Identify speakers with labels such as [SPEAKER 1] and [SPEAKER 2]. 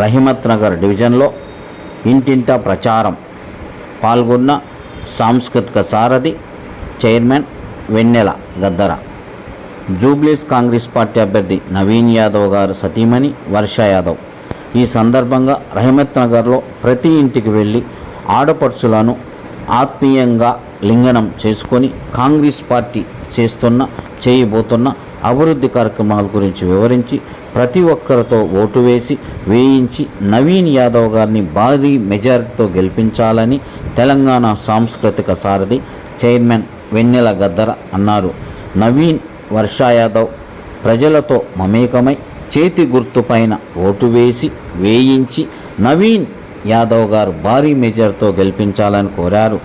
[SPEAKER 1] రహిమత్ నగర్ డివిజన్లో ఇంటింటా ప్రచారం. పాల్గొన్న సాంస్కృతిక సారథి చైర్మన్ వెన్నెల గద్దర. జూబ్లీస్ కాంగ్రెస్ పార్టీ అభ్యర్థి నవీన్ యాదవ్ గారు సతీమణి వర్ష యాదవ్. ఈ సందర్భంగా రహిమత్ నగర్లో ప్రతి ఇంటికి వెళ్ళి ఆడపడుచులను ఆత్మీయంగా లింగనం చేసుకొని కాంగ్రెస్ పార్టీ చేస్తున్న చేయబోతున్న అభివృద్ధి కార్యక్రమాల గురించి వివరించి ప్రతి ఒక్కరితో ఓటు వేసి వేయించి నవీన్ యాదవ్ గారిని భారీ మెజారిటీతో గెలిపించాలని తెలంగాణ సాంస్కృతిక సారథి చైర్మన్ వెన్నెల గద్దర అన్నారు. నవీన్ వర్షా యాదవ్ ప్రజలతో మమేకమై చేతి గుర్తుపైన ఓటు వేసి వేయించి నవీన్ యాదవ్ గారు భారీ మెజార్తో గెలిపించాలని కోరారు.